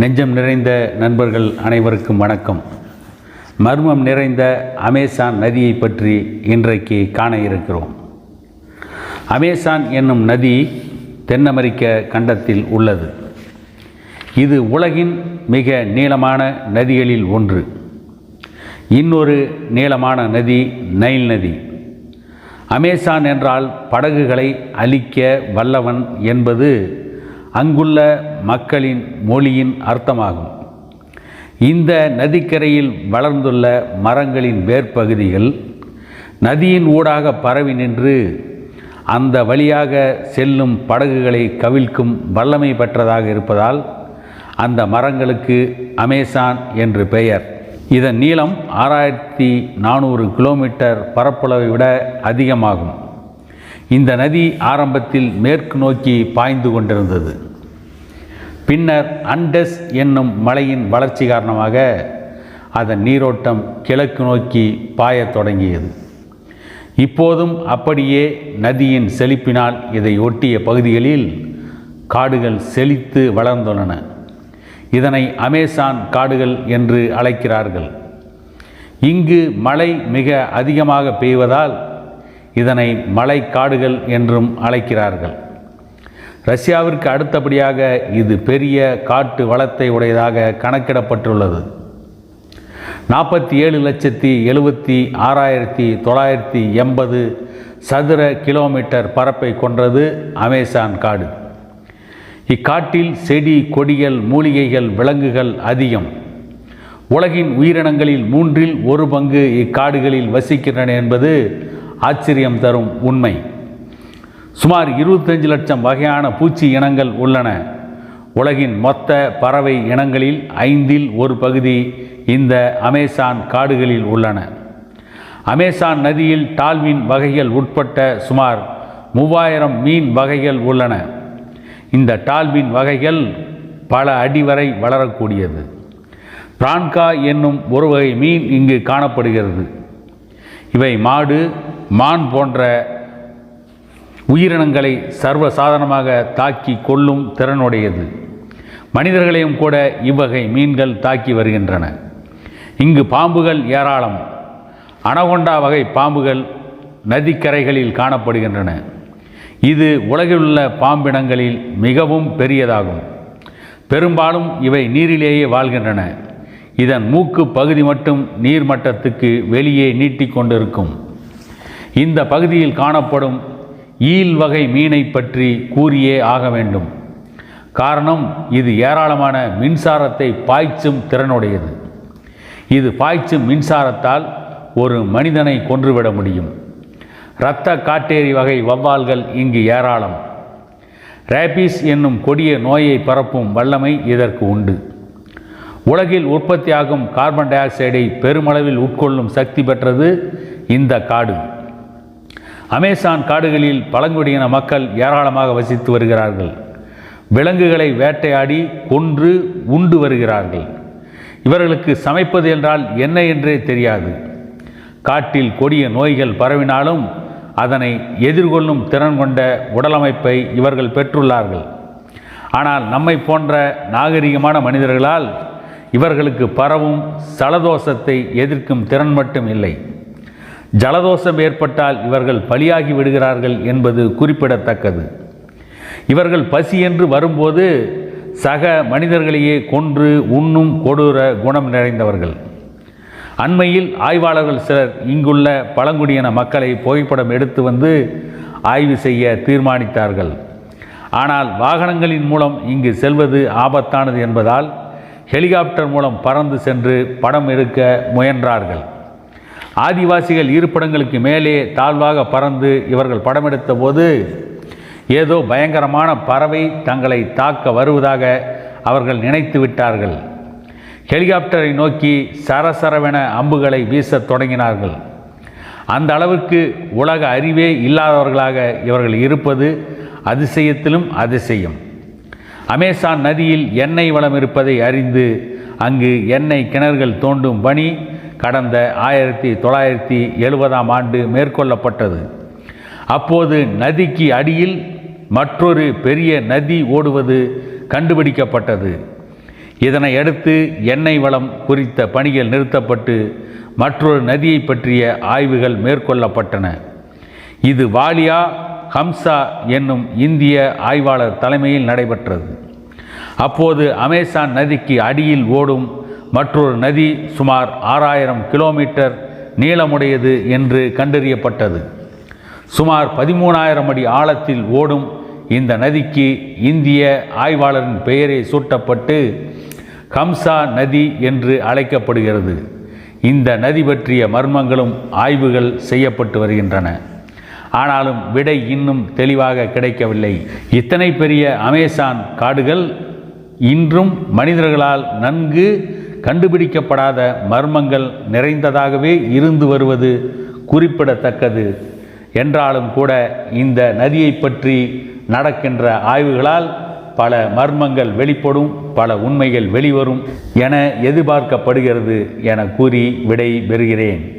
நெஞ்சம் நிறைந்த நண்பர்கள் அனைவருக்கும் வணக்கம். மர்மம் நிறைந்த அமேசான் நதியை பற்றி இன்றைக்கு காண இருக்கிறோம். அமேசான் என்னும் நதி தென் அமெரிக்க கண்டத்தில் உள்ளது. இது உலகின் மிக நீளமான நதிகளில் ஒன்று. இன்னொரு நீளமான நதி நைல் நதி. அமேசான் என்றால் படகுகளை அழிக்க வல்லவன் என்பது அங்குள்ள மக்களின் மொழியின் அர்த்தமாகும். இந்த நதிக்கரையில் வளர்ந்துள்ள மரங்களின் வேர்ப்பகுதிகள் நதியின் ஊடாக பரவி நின்று அந்த வழியாக செல்லும் படகுகளை கவிழ்க்கும் வல்லமை பெற்றதாக இருப்பதால் அந்த மரங்களுக்கு அமேசான் என்று பெயர். இதன் நீளம் ஆறாயிரத்தி நானூறு கிலோமீட்டர் பரப்பளவை விட அதிகமாகும். இந்த நதி ஆரம்பத்தில் மேற்கு நோக்கி பாய்ந்து கொண்டிருந்தது. பின்னர் அண்டஸ் என்னும் மலையின் வளர்ச்சி காரணமாக அதன் நீரோட்டம் கிழக்கு நோக்கி பாயத் தொடங்கியது. இப்போதும் அப்படியே நதியின் செழிப்பினால் இதை ஒட்டிய பகுதிகளில் காடுகள் செழித்து வளர்ந்துள்ளன. இதனை அமேசான் காடுகள் என்று அழைக்கிறார்கள். இங்கு மழை மிக அதிகமாக பெய்வதால் இதனை மலை காடுகள் என்றும் அழைக்கிறார்கள். ரஷ்யாவிற்கு அடுத்தபடியாக இது பெரிய காட்டு வளத்தை உடையதாக கணக்கிடப்பட்டுள்ளது. நாற்பத்தி ஏழு லட்சத்தி எழுபத்தி ஆறாயிரத்தி தொள்ளாயிரத்தி எண்பது சதுர கிலோமீட்டர் பரப்பை கொன்றது அமேசான் காடு. இக்காட்டில் செடி கொடிகள் மூலிகைகள் விலங்குகள் அதிகம். உலகின் உயிரினங்களில் மூன்றில் ஒரு பங்கு இக்காடுகளில் வசிக்கின்றன என்பது ஆச்சரியம் தரும் உண்மை. சுமார் இருபத்தஞ்சு லட்சம் வகையான பூச்சி இனங்கள் உள்ளன. உலகின் மொத்த பறவை இனங்களில் ஐந்தில் ஒரு பகுதி இந்த அமேசான் காடுகளில் உள்ளன. அமேசான் நதியில் டால்வின் வகைகள் உட்பட்ட சுமார் மூவாயிரம் மீன் வகைகள் உள்ளன. இந்த டால்வின் வகைகள் பல அடி வரை வளரக்கூடியது. பிரான்கா என்னும் ஒரு வகை மீன் இங்கு காணப்படுகிறது. இவை மாடு மான் போன்ற உயிரினங்களை சர்வசாதாரணமாக தாக்கி கொள்ளும் திறனுடையது. மனிதர்களையும் கூட இவ்வகை மீன்கள் தாக்கி வருகின்றன. இங்கு பாம்புகள் ஏராளம். அனகொண்டா வகை பாம்புகள் நதிக்கரைகளில் காணப்படுகின்றன. இது உலகிலுள்ள பாம்பினங்களில் மிகவும் பெரியதாகும். பெரும்பாலும் இவை நீரிலேயே வாழ்கின்றன. இதன் மூக்கு பகுதி மட்டும் நீர்மட்டத்துக்கு வெளியே நீட்டிக்கொண்டிருக்கும். இந்த பகுதியில் காணப்படும் ஈல் வகை மீனை பற்றி கூறியே ஆக வேண்டும். காரணம் இது ஏராளமான மின்சாரத்தை பாய்ச்சும் திறனுடையது. இது பாய்ச்சும் மின்சாரத்தால் ஒரு மனிதனை கொன்றுவிட முடியும். இரத்த காட்டேரி வகை வவ்வால்கள் இங்கு ஏராளம். ரேபிஸ் என்னும் கொடிய நோயை பரப்பும் வல்லமை இதற்கு உண்டு. உலகில் உற்பத்தியாகும் கார்பன் டை ஆக்சைடை பெருமளவில் உட்கொள்ளும் சக்தி பெற்றது இந்த காடு. அமேசான் காடுகளில் பழங்குடியின மக்கள் ஏராளமாக வசித்து வருகிறார்கள். விலங்குகளை வேட்டையாடி கொன்று உண்டு வருகிறார்கள். இவர்களுக்கு சமைப்பது என்றால் என்ன என்றே தெரியாது. காட்டில் கொடிய நோய்கள் பரவினாலும் அதனை எதிர்கொள்ளும் திறன் கொண்ட உடலமைப்பை இவர்கள் பெற்றுள்ளார்கள். ஆனால் நம்மை போன்ற நாகரிகமான மனிதர்களால் இவர்களுக்கு பரவும் சலதோஷத்தை எதிர்க்கும் திறன் மட்டும் இல்லை. ஜலதோஷம் ஏற்பட்டால் இவர்கள் பலியாகி விடுகிறார்கள் என்பது குறிப்பிடத்தக்கது. இவர்கள் பசி என்று வரும்போது சக மனிதர்களையே கொன்று உண்ணும் கொடூர குணம் நிறைந்தவர்கள். அண்மையில் ஆய்வாளர்கள் சிலர் இங்குள்ள பழங்குடியின மக்களை புகைப்படம் எடுத்து வந்து ஆய்வு செய்ய தீர்மானித்தார்கள். ஆனால் வாகனங்களின் மூலம் இங்கு செல்வது ஆபத்தானது என்பதால் ஹெலிகாப்டர் மூலம் பறந்து சென்று படம் எடுக்க முயன்றார்கள். ஆதிவாசிகள் இருப்பிடங்களுக்கு மேலே தாழ்வாக பறந்து இவர்கள் படமெடுத்த போது ஏதோ பயங்கரமான பறவை தங்களை தாக்க வருவதாக அவர்கள் நினைத்து விட்டார்கள். ஹெலிகாப்டரை நோக்கி சரசரவென அம்புகளை வீசத் தொடங்கினார்கள். அந்த அளவுக்கு உலக அறிவே இல்லாதவர்களாக இவர்கள் இருப்பது அதிசயத்திலும் அதிசயம். அமேசான் நதியில் எண்ணெய் வளம் இருப்பதை அறிந்து அங்கு எண்ணெய் கிணறுகள் தோண்டும் பணி கடந்த ஆயிரத்தி தொள்ளாயிரத்தி எழுபதாம் ஆண்டு மேற்கொள்ளப்பட்டது. அப்போது நதிக்கு அடியில் மற்றொரு பெரிய நதி ஓடுவது கண்டுபிடிக்கப்பட்டது. இதனை அடுத்து எண்ணெய் வளம் குறித்த பணிகள் நிறுத்தப்பட்டு மற்றொரு நதியை பற்றிய ஆய்வுகள் மேற்கொள்ளப்பட்டன. இது வாலியா ஹம்சா என்னும் இந்திய ஆய்வாளர் தலைமையில் நடைபெற்றது. அப்போது அமேசான் நதிக்கு அடியில் ஓடும் மற்றொரு நதி சுமார் ஆறாயிரம் கிலோமீட்டர் நீளமுடையது என்று கண்டறியப்பட்டது. சுமார் பதிமூணாயிரம் அடி ஆழத்தில் ஓடும் இந்த நதிக்கு இந்திய ஆய்வாளரின் பெயரே சூட்டப்பட்டு கம்சா நதி என்று அழைக்கப்படுகிறது. இந்த நதி பற்றிய மர்மங்களும் ஆய்வுகள் செய்யப்பட்டு வருகின்றன. ஆனாலும் விடை இன்னும் தெளிவாக கிடைக்கவில்லை. இத்தனை பெரிய அமேசான் காடுகள் இன்றும் மனிதர்களால் நன்கு கண்டுபிடிக்கப்படாத மர்மங்கள் நிறைந்ததாகவே இருந்து வருவது குறிப்பிடத்தக்கது. என்றாலும் கூட இந்த நதியை பற்றி நடக்கின்ற ஆய்வுகளால் பல மர்மங்கள் வெளிப்படும் பல உண்மைகள் வெளிவரும் என எதிர்பார்க்கப்படுகிறது என கூறி விடை பெறுகிறேன்